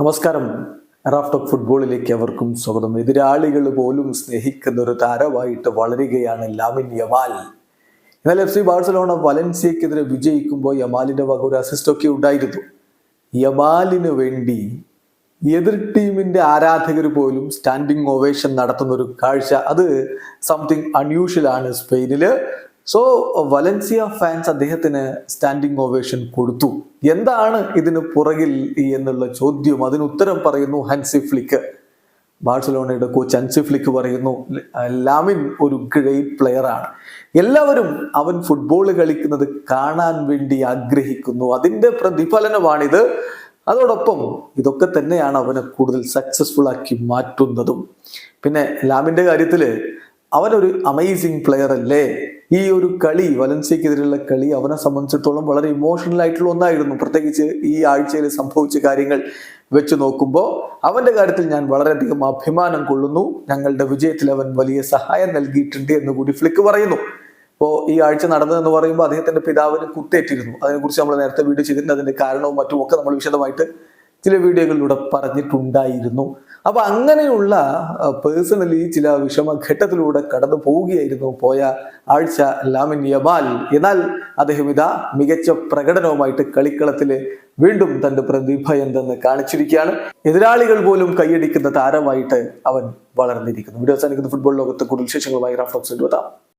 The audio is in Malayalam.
നമസ്കാരം. റാഫ് ടോക്ക് ഫുട്ബോളിലേക്ക് അവർക്കും സ്വാഗതം. എതിരാളികൾ പോലും സ്നേഹിക്കുന്ന ഒരു താരമായിട്ട് വളരുകയാണ് ലാമിൻ യമാൽ. എന്നാൽ എഫ് സി ബാഴ്സലോണ വലൻസിയക്കെതിരെ വിജയിക്കുമ്പോൾ യമാലിന്റെ വക ഒരു അസിസ്റ്റൊക്കെ ഉണ്ടായിരുന്നു. യമാലിന് വേണ്ടി എതിർ ടീമിന്റെ ആരാധകർ പോലും സ്റ്റാൻഡിങ് ഓവേഷൻ നടത്തുന്ന ഒരു കാഴ്ച. അത് സംതിങ് അൺയൂഷ്വൽ ആണ് സ്പെയിനിൽ. സോ വലൻസിയ ഫാൻസ് അദ്ദേഹത്തിന് സ്റ്റാൻഡിംഗ് ഓവേഷൻ കൊടുത്തു. എന്താണ് ഇതിന് പുറകിൽ എന്നുള്ള ചോദ്യം? അതിന് ഉത്തരം പറയുന്നു ഹൻസി ഫ്ലിക്ക് ബാഴ്സലോണയുടെ കോച്ച് ഹൻസി ഫ്ലിക്ക് പറയുന്നു ലാമിൻ ഒരു ഗ്രേറ്റ് പ്ലെയർ ആണ്. എല്ലാവരും അവൻ ഫുട്ബോൾ കളിക്കുന്നത് കാണാൻ വേണ്ടി ആഗ്രഹിക്കുന്നു. അതിന്റെ പ്രതിഫലനമാണിത്. അതോടൊപ്പം ഇതൊക്കെ തന്നെയാണ് അവനെ കൂടുതൽ സക്സസ്ഫുൾ ആക്കി മാറ്റുന്നതും. പിന്നെ ലാമിന്റെ കാര്യത്തിൽ അവനൊരു അമേസിങ് പ്ലെയർ അല്ലേ? ഈ ഒരു കളി വലൻസിയക്കെതിരെയുള്ള കളി അവനെ സംബന്ധിച്ചിടത്തോളം വളരെ ഇമോഷണൽ ആയിട്ടുള്ള ഒന്നായിരുന്നു. പ്രത്യേകിച്ച് ഈ ആഴ്ചയിൽ സംഭവിച്ച കാര്യങ്ങൾ വെച്ച് നോക്കുമ്പോൾ അവന്റെ കാര്യത്തിൽ ഞാൻ വളരെയധികം അഭിമാനം കൊള്ളുന്നു. ഞങ്ങളുടെ വിജയത്തിൽ അവൻ വലിയ സഹായം നൽകിയിട്ടുണ്ട് എന്ന് കൂടി ഫ്ലിക്ക് പറയുന്നു. ഇപ്പോൾ ഈ ആഴ്ച നടന്നതെന്ന് പറയുമ്പോൾ അദ്ദേഹത്തിന്റെ പിതാവിന് കുത്തേറ്റിരുന്നു. അതിനെക്കുറിച്ച് നമ്മൾ നേരത്തെ വീഡിയോ ചെയ്തിട്ടുണ്ട്. അതിന്റെ കാരണവും മറ്റും ഒക്കെ നമ്മൾ വിശദമായിട്ട് ചില വീഡിയോകളിലൂടെ പറഞ്ഞിട്ടുണ്ടായിരുന്നു. അപ്പൊ അങ്ങനെയുള്ള പേഴ്സണലി ചില വിഷമഘട്ടത്തിലൂടെ കടന്നു പോവുകയായിരുന്നു പോയ ആഴ്ച ലാമിൻ യമാൽ. എന്നാൽ അദ്ദേഹം ഇതാ മികച്ച പ്രകടനവുമായിട്ട് കളിക്കളത്തിൽ വീണ്ടും തന്റെ പ്രതിഭ എന്തെന്ന് കാണിച്ചിരിക്കുകയാണ്. എതിരാളികൾ പോലും കൈയടിക്കുന്ന താരമായിട്ട് അവൻ വളർന്നിരിക്കുന്നു. വീഡിയോ അവസാനിക്കുന്ന. ഫുട്ബോൾ ലോകത്ത് കൂടുതൽ വിശേഷങ്ങളുമായി റഫ്ലോക്സ് എത്താം